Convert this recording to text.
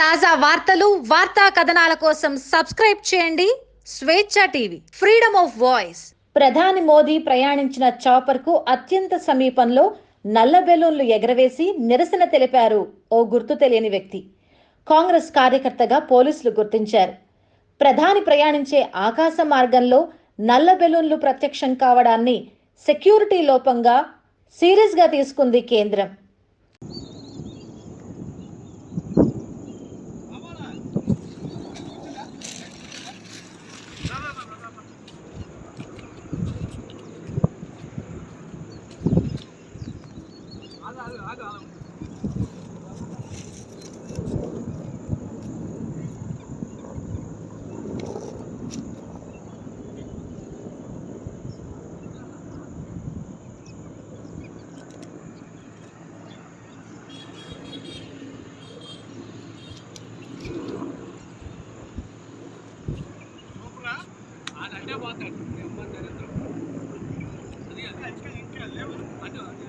తాజా వార్తలు వార్తా కథనాల కోసం సబ్స్క్రైబ్ చేయండి. స్వేచ్ఛ టీవీ ఫ్రీడమ్ ఆఫ్ వాయిస్. ప్రధాని మోదీ ప్రయాణించిన చాపర్కు అత్యంత సమీపంలో నల్ల బెలూన్లు ఎగరవేసి నిరసన తెలిపారు ఓ గుర్తు తెలియని వ్యక్తి. కాంగ్రెస్ కార్యకర్తగా పోలీసులు గుర్తించారు. ప్రధాని ప్రయాణించే ఆకాశ మార్గంలో నల్ల బెలూన్లు ప్రత్యక్షం కావడాన్ని సెక్యూరిటీ లోపంగా సీరియస్గా తీసుకుంది కేంద్రం. అదంటే పోతాడు నెమ్మది దరిద్రం అది అది ఇంకా ఇంకా లేవు అటు